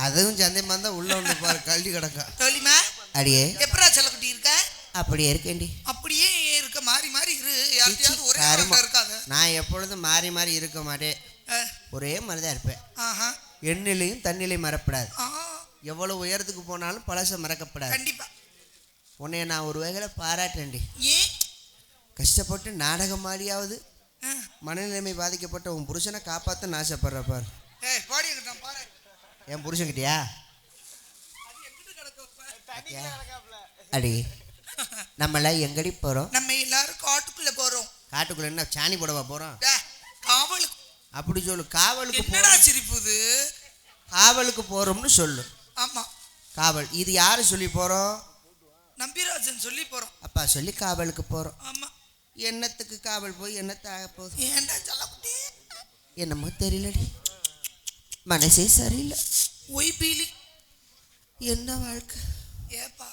அதுவும் சந்தேகமா இருந்தா உள்ள ஒன்று பாரு கல்வி கிடக்கும். தோழிமா அடியே. எப்பரா செல்லக்குட்டி இருக்க? அப்படியே இருக்கேன்டி. அப்படியே இருக்க மாறி மாறி இரு. யார்கிட்டயாவது ஒரே கருமம். ஆளா இருக்காத. நான் எப்பொழுதும் மாறி மாறி இருக்க மாட்டேன்? ஒரே மாதிரி தான் இருப்பேன். ஆஹா. எண்ணிலையும் தண்ணிலையும் மறப்படாது. ஆ, எவ்வளவு உயரத்துக்கு போனாலும் பழச மறக்கப்படாது. கண்டிப்பா. உன்னைய நான் ஒரு வகையில் பாராட்டேன்டி ஏன் கஷ்டப்பட்டு நாடகம் ஆடியாவது மனநிலைமை பாதிக்கப்பட்ட உன் புருஷனை காப்பாற்ற ஆசைப்படுற பார் ஏய் பாடி எங்கிட்ட பாரு என் புருஷன்கிட்டயா? அடி நம்மள எங்கடி போகிறோம் நம்ம எல்லாரும் காட்டுக்குள்ள போறோம். காட்டுக்குள்ள என்ன சாணி போடவா போகிறோம் டேய், காவலுக்கு அப்படி சொல்லு காவலுக்கு என்னடா சிரிப்புது? காவலுக்கு போகிறோம்னு சொல்லு. ஆமா. காவல் இது யாரு சொல்லி போகிறோம் நம்பிராஜன் சொல்லி போறோம். அப்பா சொல்லி காவலுக்கு போகிறோம் ஆமா. என்னத்துக்கு காவல் போய் என்னத்த ஆக போகுது? ஏன்டா செல்லக்குட்டி என்னமோ தெரியலடி. மனசே சரியில்லை. ஒய் பீலி என்ன வாழ்க்கை? ஏப்பா.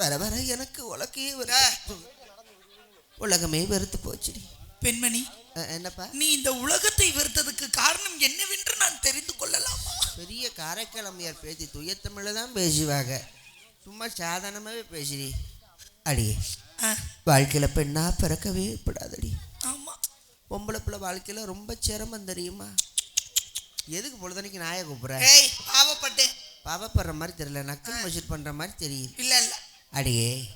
வர வர எனக்கு உலக்கையே வர உலகமே வெறுத்து போச்சுடி. பெண்மணி என்னப்பா? நீ இந்த உலகத்தை வெறுத்ததுக்கு காரணம் என்னவென்று நான் தெரிந்து கொள்ளலாமா? பெரிய காரைக்கிழமையார் பேத்தி துயத்தமிழில் தான் பேசுவாங்க சும்மா சாதாரணமாகவே பேசுடி. அடியே வாழ்க்கையில் பெண்ணா பிறக்கவே படாதடி ஆமா. பொம்பளை பிள்ளை வாழ்க்கையில் ரொம்ப சிரமம் தெரியுமா? எதுக்கு பொழுதனைக்கு நாயை கூப்பிட்ற? ஏய் பாவப்பட்டேன் பாவப்படுற மாதிரி தெரியல. நக்கல் மசூர் பண்ணுற மாதிரி தெரியுது. இல்ல இல்ல. அடியே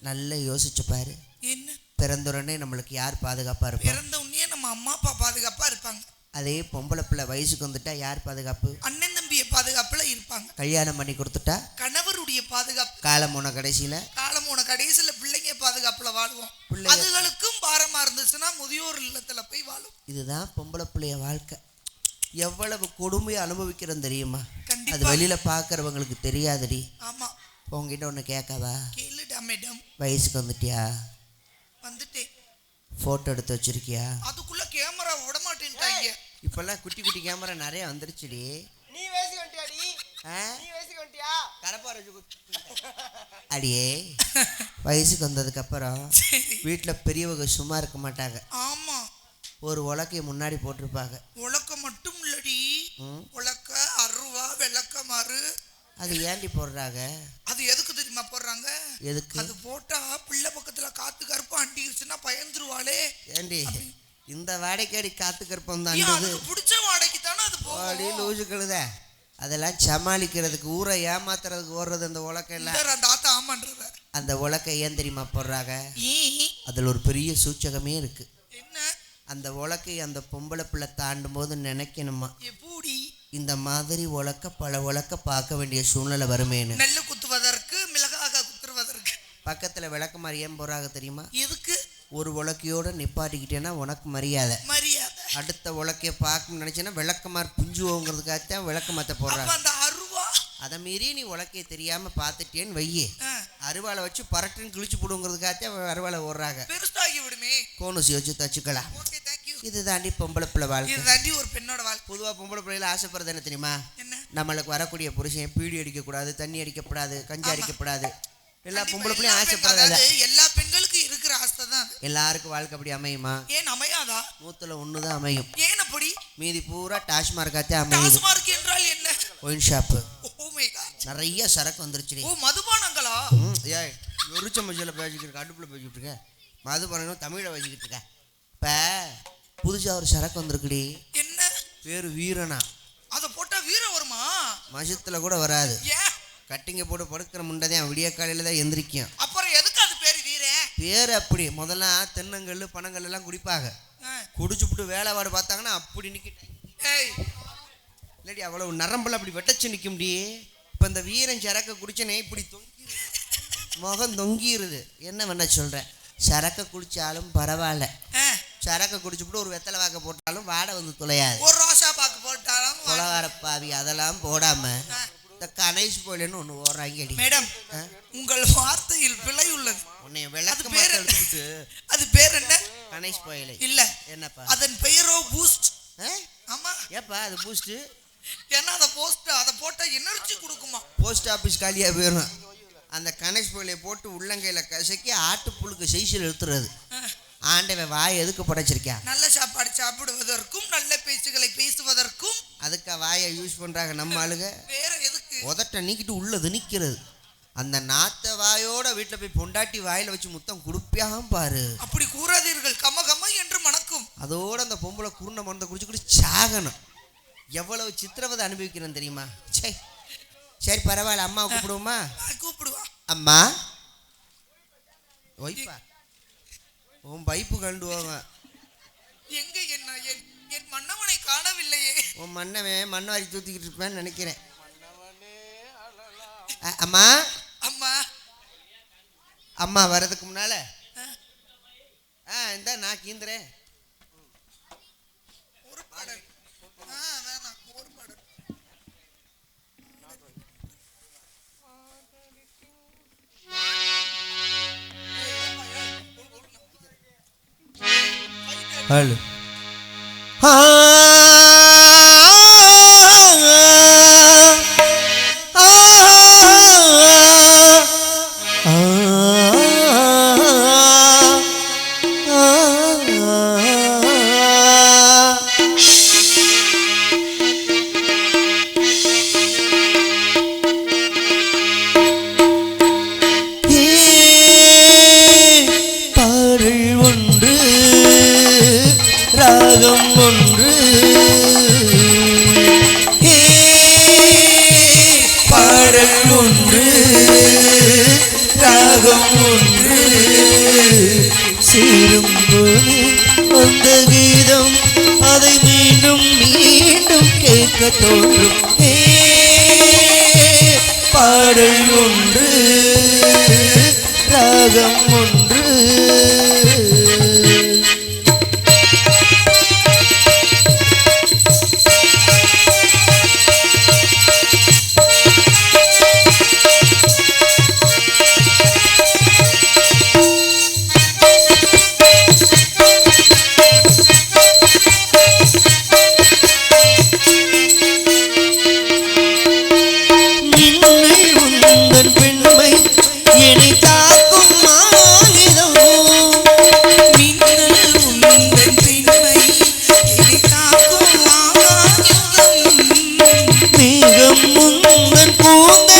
நல்லா யோசிச்சு பாரு. என்ன? பிறந்துடனே நம்மளுக்கு யார் பாதுகாப்பாக இருப்பா? பிறந்த உடனே நம்ம அம்மா அப்பா பாதுகாப்பா இருப்பாங்க. அதே பொம்பளை பிள்ளை வயசுக்கு வந்துட்டா யார் பாதுகாப்பு? அண்ணன் தம்பிய பாதுகாப்புல இருப்பாங்க. கல்யாணம் பண்ணி கொடுத்துட்டா? கணவருடைய பாதுகாப்பு. காலம் போன கடைசியில்? காலமோன கடைசியில பிள்ளைங்க பாதுகாப்புல வாழுவோம். அதுகளுக்கும் பாரமா இருந்துச்சுன்னா முதியோர் இல்லத்துல போய் வாழும். இதுதான் பொம்பளை பிள்ளைய வாழ்க்கை. எவ்வளவு கொடுமையை அனுபவிக்கிறோம் தெரியுமா? அது வெளியில பார்க்கறவங்களுக்கு தெரியாதுடி. ஆமா. உங்ககிட்ட ஒன்று கேட்காவா? கேளுடா மேடம். வயசுக்கு வந்துட்டியா? வந்துட்டேன். ஃபோட்டோ எடுத்து வச்சிருக்கியா? அதுக்குள்ள கேமரா விட மாட்டேன்ட்டாங்க இப்போல்லாம் குட்டி குட்டி கேமரா நிறைய வந்துருச்சுடி. நீ வேசி வந்துட்டியாடி? ஆ? நீ வந்துட்டியா? கடப்பாரை குத்து. அடியே வயசுக்கு வந்ததுக்கு அப்புறம் வீட்டில் பெரியவங்க சும்மா இருக்க மாட்டாங்க. ஆமா. ஒரு உலக்கைய முன்னாடி போட்டிருப்பாங்க. உலக்க மட்டும் இல்லடி. உலக்க அருவா விளக்கமாறு அது ஏண்டி போடுறாங்க? அது எதுக்கு தெரியுமா போடுறாங்க? எதுக்கு? அது போட்டா பிள்ளை பக்கத்துல காத்து கருப்பு அண்டிருச்சுன்னா பயந்துருவாளே. ஏண்டி? இந்த வாடகைக்காடி காத்து ஏன் தான் பிடிச்ச வாடகைக்கு தானே அது போகும். லூசு கழுத. அதெல்லாம் சமாளிக்கிறதுக்கு ஊரை ஏமாத்துறதுக்கு ஓடுறது அந்த உலக்கையெல்லாம். அந்த ஆத்தா ஆமான்றத அந்த உலக்கை ஏன் தெரியுமா போடுறாங்க? அதில் ஒரு பெரிய சூச்சகமே இருக்கு. என்ன? அந்த உலக்கை அந்த பொம்பளை பிள்ளை தாண்டும் போது நினைக்கணுமா? எப்படி? இந்த மாதிரி உலக்க பல உலக்க பார்க்க வேண்டிய சூழ்நிலை வருமேன்னு. நெல்லு குத்துவதற்கு மிளகாக குத்துவதற்கு. பக்கத்தில் விளக்க மாதிரி ஏன் போடுறாங்க தெரியுமா? எதுக்கு? ஒரு உலக்கையோட நிப்பாட்டிக்கிட்டேன்னா உனக்கு மரியாதை. மரியாதை. அடுத்த உலக்கைய பார்க்கணும்னு நினச்சேன்னா விளக்கமார் பிஞ்சுவோங்கிறதுக்காகத்தான் விளக்கமாத்த அப்ப போடுறாங்க. அதை மீறி நீ உலக்கைய தெரியாமல் பார்த்துட்டேன்னு வையே. அருவாளை வச்சு பரட்டுன்னு கிழிச்சு போடுங்கிறதுக்காகத்தான் அருவாளை ஓடுறாங்க. பெருசாகி விடுமே. கோனுசி வச்சு தச்சுக்கலாம் இது தாண்டி பொம்பளை பிள்ளை வாழ்க்கை. இது தாண்டி ஒரு பெண்ணோட வாழ்க்கை. பொதுவாக பொம்பளை பிள்ளைல ஆசைப்படுறது என்ன தெரியுமா? என்ன? நம்மளுக்கு வரக்கூடிய புருஷன் பீடி அடிக்கக்கூடாது தண்ணி அடிக்கப்படாது கஞ்சி. அடிக்கப்படாது. எல்லா பொம்பளை பிள்ளையும் அதாவது எல்லா பெண்களுக்கும் இருக்கிற ஆசை தான். எல்லாருக்கும் வாழ்க்கை அப்படி அமையுமா? ஏன் அமையாதா? நூற்றுல ஒன்று தான் அமையும். ஏன் அப்படி? மீதி பூரா டாஸ்மார்க்காத்தே அமையுது. டாஸ்மார்க் என்றால் என்ன? Wine shop. நிறைய சரக்கு வந்துருச்சுடி. ஓ மதுபானங்களா? ஏய் எரிச்ச மஞ்சள் பேசிக்கிட்டு அடுப்பில் பேசிக்கிட்டு இருக்க. மது பண்ணணும் தமிழை வச்சுக்கிட்டு இருக்க. இப்போ புதுசாக ஒரு சரக்கு வந்திருக்குடி. என்ன? பேர் வீரனா. அத போட்டா வீரம் வருமா? மசத்தில் கூட வராது. கட்டிங்க போட்டு படுக்கிற முண்டதான் விடிய காலையில் தான் எந்திரிக்கும். அப்புறம் எதுக்கு அது பேரு வீரன் பேர் அப்படி. முதல்ல தென்னங்கல் பனங்கல் எல்லாம் குடிப்பாங்க. குடிச்சுப்புட்டு வேலைப்பாடு பார்த்தாங்கன்னா அப்படி நிற்கிட்டு ஏய். இல்லாடி அவ்வளவு நரம்புல அப்படி வெட்டச்சு நிற்க முடியே இப்போ இந்த வீரன் சரக்கை குடிச்சனே இப்படி தொங்கிருது. முகம் தொங்கிருது. என்ன பண்ண சொல்கிறேன் சரக்கை குடித்தாலும் பரவாயில்ல. சரக்கை குடிச்சுப்புட்டு ஒரு வெத்தலை வாக்க போட்டாலும் வாடை வந்து துளையாது. ஒரு ரோசா பாக்கு போட்டாலும் வா- குலகாரப்பாவி அதெல்லாம் போடாமல். இந்த கணேஷ் போயிலன்னு ஒன்று ஓடுறாங்கடி மேடம்? உங்கள் வார்த்தையில் பிழை உள்ளது. உன்னை அது விளக்கு பேர்? எடுத்துக்கிட்டு அது பேர் என்ன? கணேஷ் போயிலை இல்ல. என்னப்பா? அதன் பெயரோ பூஸ்ட். ஆ? ஆமா. ஏப்பா அது பூஸ்ட்டு? ஏன்னா அதை போஸ்ட் அதை போட்டால் எனர்ஜி கொடுக்குமா? போஸ்ட் ஆஃபீஸ் காலியாக போயிடும் அந்த கணேஷ் புயலை போட்டு உள்ளங்கையில் கசக்கி ஆட்டுப்புழுக்கு செய்சல் எழுத்துறது ஆண்டவன் வாய் எதுக்கு படைச்சிருக்கா? நல்ல சாப்பாடு சாப்பிடுவதற்கும் நல்ல பேச்சுகளை பேசுவதற்கும். அதுக்கு வாயை யூஸ் பண்ணுறாங்க நம்ம ஆளுங்க. வேற எதுக்கு? உதட்ட நீக்கிட்டு உள்ளது நிற்கிறது அந்த நாத்த வாயோட வீட்டில் போய் பொண்டாட்டி வாயில வச்சு முத்தம் குடுப்பியாக பாரு. அப்படி கூறாதீர்கள். கம கம என்று மணக்கும். அதோட அந்த பொம்பளை குருண மருந்தை குடிச்சு குடிச்சு சாகணும். எவ்வளவு சித்திரவதை அனுபவிக்கிறேன் தெரியுமா? சே சரி பரவாயில்ல. அம்மா கூப்பிடுவோமா? கூப்பிடுவா. அம்மா? ஒய்ஃபா உன் பைப்பு கண்டு எங்க என்ன? என் மன்னவனை காணவில்லையே. உன் மன்னவன் மண்ணவாரி தூத்திக்கிட்டு இருப்பேன்னு நினைக்கிறேன். அம்மா? அம்மா. அம்மா வர்றதுக்கு முன்னால? ஆ. இந்த நான் கீந்துறேன். Hello. Ah! Yeah. முந்தன் கூந்த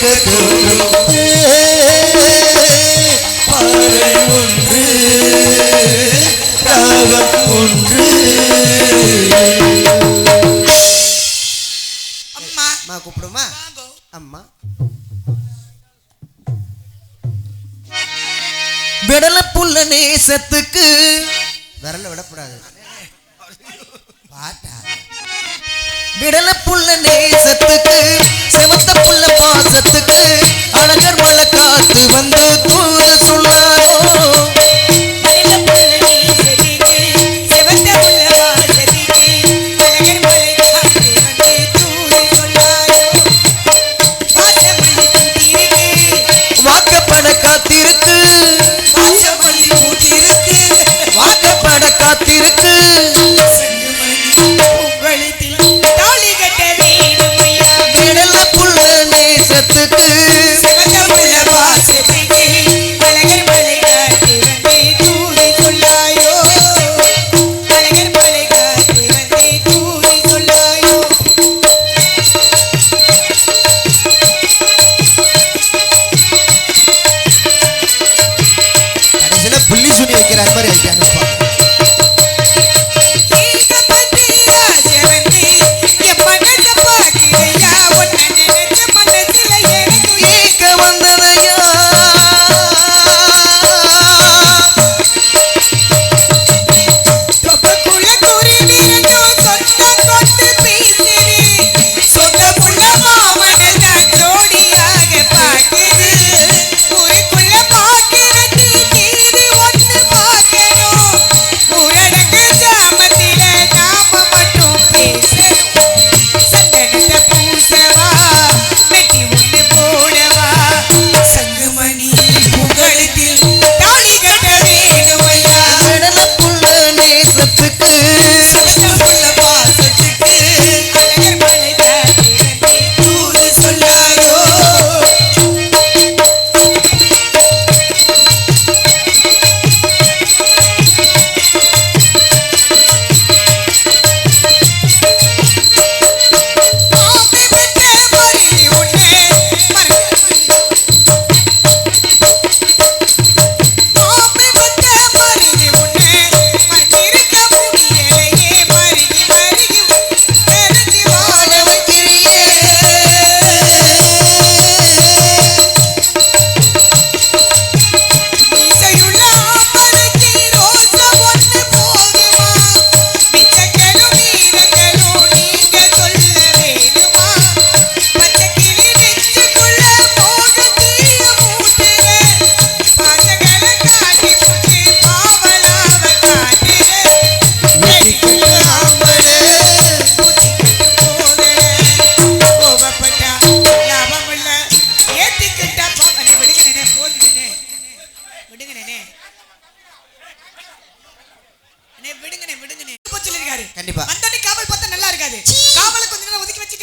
जगत Jennifer.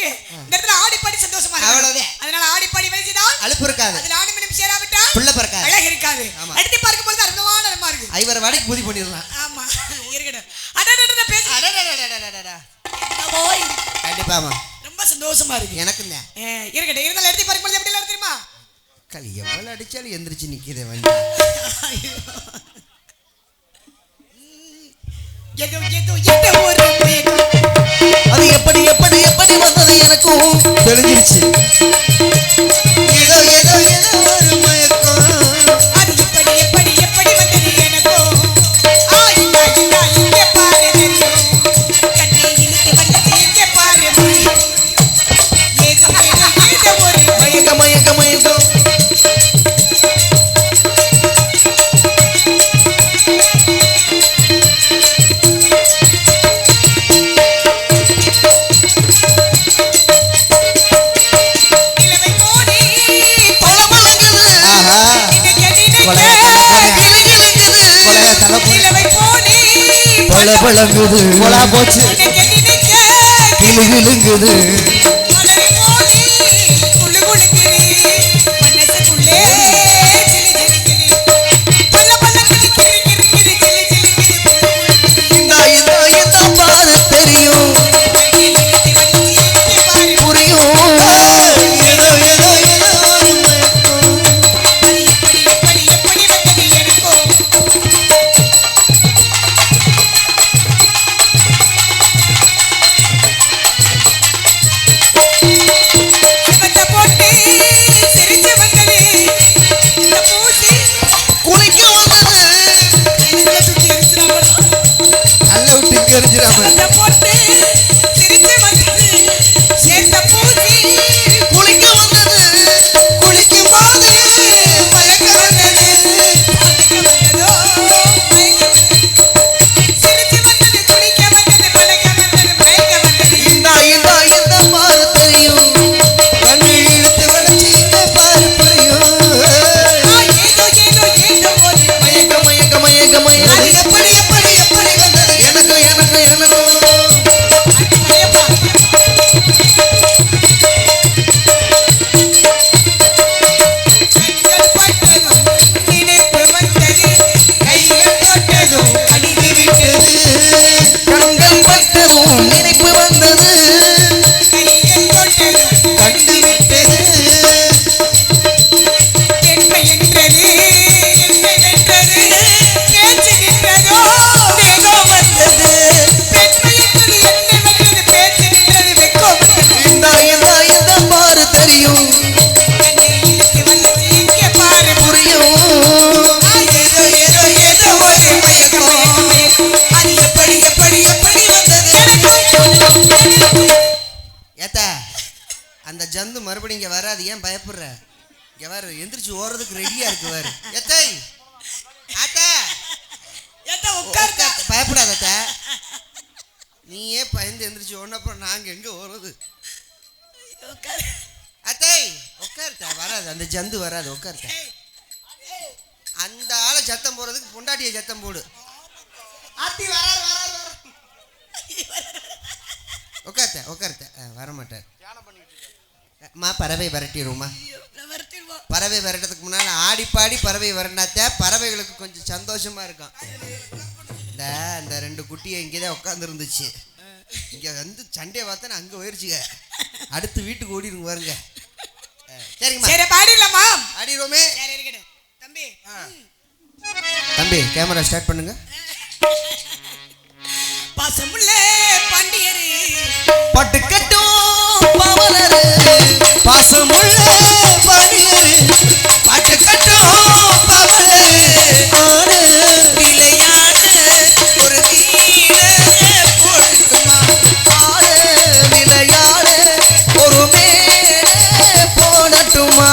இருக்கு. சந்தோஷமா அவ்வளவுதான். அதனால ஆடி அழுப்பு இருக்காது. அதுல ஆணி பொழுது அற்புதமான இடமா இருக்கு. சந்தோஷமா இருக்கு. எனக்கு இருந்தாலும் எடுத்து பார்க்கும் பொழுது எப்படி தெரியுமா? கல் அடிச்சாலும் எந்திரிச்சு நிக்கிது வண்டி. ஒரு அது எப்படி எப்படி எப்படி வந்தது எனக்கும் தெளிஞ்சிருச்சு. ஏதோ ஏதோ ஏதோ ஒரு மயக்கம். பழ பழங்குது போச்சு. கிளு கிளுங்குது நீயே பயந்து எந்திரிச்சு ஒன்று அப்புறம் நாங்கள் எங்கே ஓடுறது? அத்தை உட்காருத்தா வராது அந்த ஜந்து வராது உட்காருத்தா. அந்த ஆளை சத்தம் போடுறதுக்கு பொண்டாட்டியை சத்தம் போடு. அத்தி வராரு வராரு உட்காருத்த உட்காருத்த. வரமாட்டார். அம்மா பறவை விரட்டிடுவோமா. பறவை விரட்டுறதுக்கு முன்னால் ஆடி பாடி பறவை விரட்டினாத்த பறவைகளுக்கு கொஞ்சம் சந்தோஷமாக இருக்கும். அந்த ரெண்டு குட்டியை இங்கே தான் உட்காந்துருந்துச்சு இங்கே வந்து சண்டையை பார்த்தா அங்கே போயிருச்சுங்க. அடுத்து வீட்டுக்கு ஓடிடுங்க பாருங்க. சரிங்க சரி பாடிடலாமா ஆடிடுவோமே. தம்பி. தம்பி கேமரா ஸ்டார்ட் பண்ணுங்க. பசமுள்ளே பாண்டியரு. பட்டுக்கட்டும் பவலரு. பசமுள்ளே মা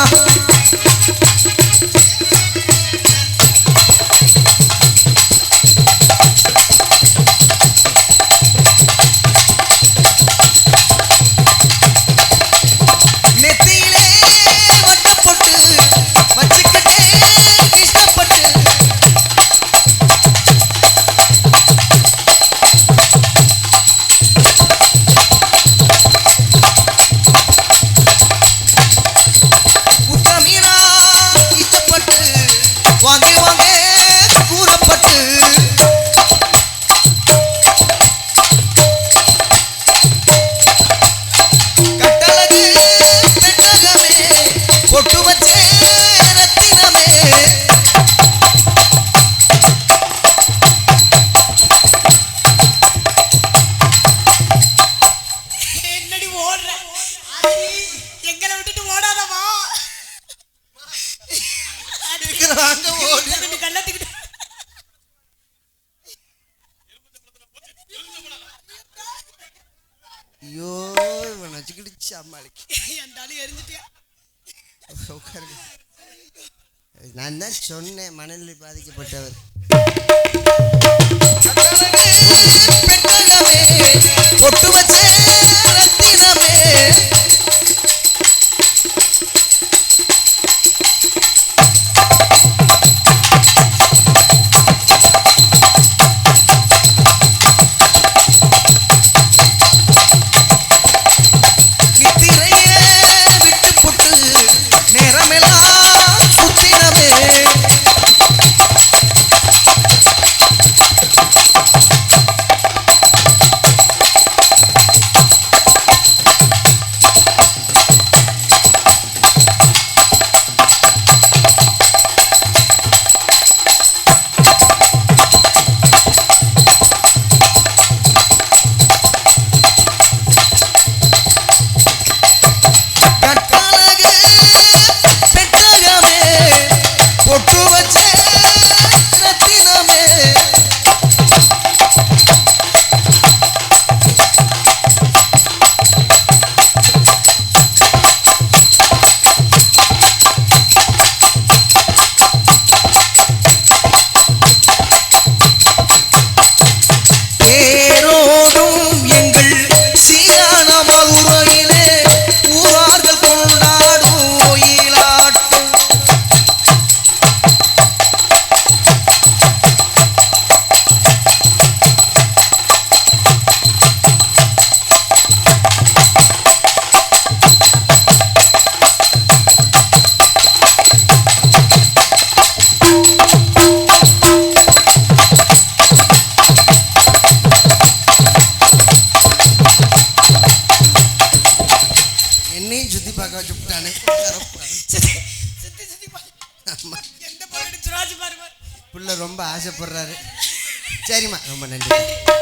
அம்மாளுக்கு உட்காருங்க. நான் தான் சொன்னேன் மனநிலை பாதிக்கப்பட்டவர். ஒட்டு வச்சே ரத்தினமே. What's tell சரிம்மா ரொம்ப நன்றி.